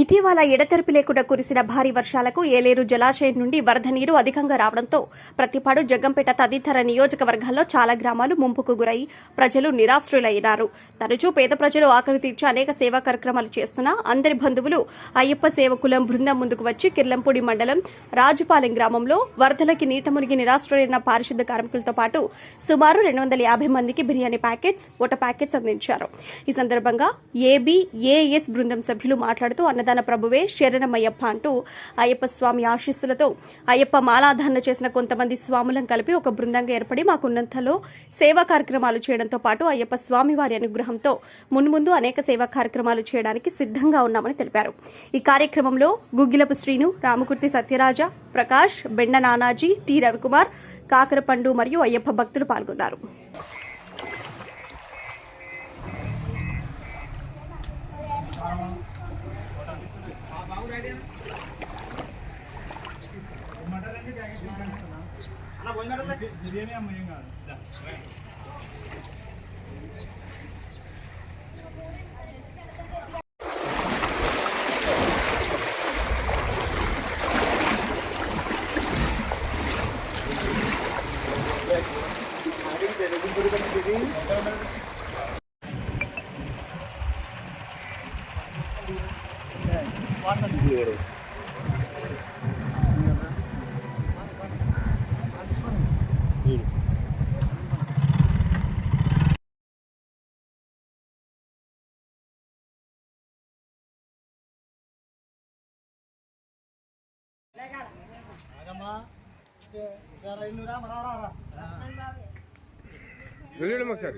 ఇటీవల ఎడతెరిపి లేకుండా కురిసిన భారీ వర్షాలకు ఏలేరు జలాశయం నుండి వరద నీరు అధికంగా రావడంతో ప్రతిపాడు జగ్గంపేట తదితర నియోజకవర్గాల్లో చాలా గ్రామాలు ముంపుకు గురై ప్రజలు నిరాశ్రులైనారు. తరచూ పేద ప్రజలు ఆకలి తీర్చి అనేక సేవా కార్యక్రమాలు చేస్తున్నా అందరి బంధువులు అయ్యప్ప సేవకులం బృందం ముందుకు వచ్చి కిర్లంపూడి మండలం రాజుపాలెం గ్రామంలో వరదలకి నీట మునిగి నిరాశ్రులైన పారిశుద్ధ కార్మికులతో పాటు సుమారు రెండు వందల యాభై మందికి బిర్యానీ ప్యాకెట్స్ ఓట ప్యాకెట్స్ అందించారు. ఈ సందర్భంగా ఏబిఏఎస్ బృందం సభ్యులు మాట్లాడుతూ అన్నదాన ప్రభువే శరణమయ్యప్ప అంటూ అయ్యప్ప స్వామి ఆశీస్సులతో అయ్యప్ప మాలాధారణ చేసిన కొంతమంది స్వాములను కలిపి ఒక బృందంగా ఏర్పడి మాకున్నంతలో సేవా కార్యక్రమాలు చేయడంతో పాటు అయ్యప్ప స్వామి వారి అనుగ్రహంతో మున్ముందు అనేక సేవా కార్యక్రమాలు చేయడానికి సిద్ధంగా ఉన్నామని తెలిపారు. ఈ కార్యక్రమంలో గుగ్గిలపు శ్రీను రామకుర్తి సత్యరాజ ప్రకాష్ బెండ నానాజీ టి రవికుమార్ కాకరపండు మరియు అయ్యప్ప భక్తులు పాల్గొన్నారు. బిర్యానీ అమ్మ ఏం కాదు புள்ளி வரும் வெளியிடுமா சார்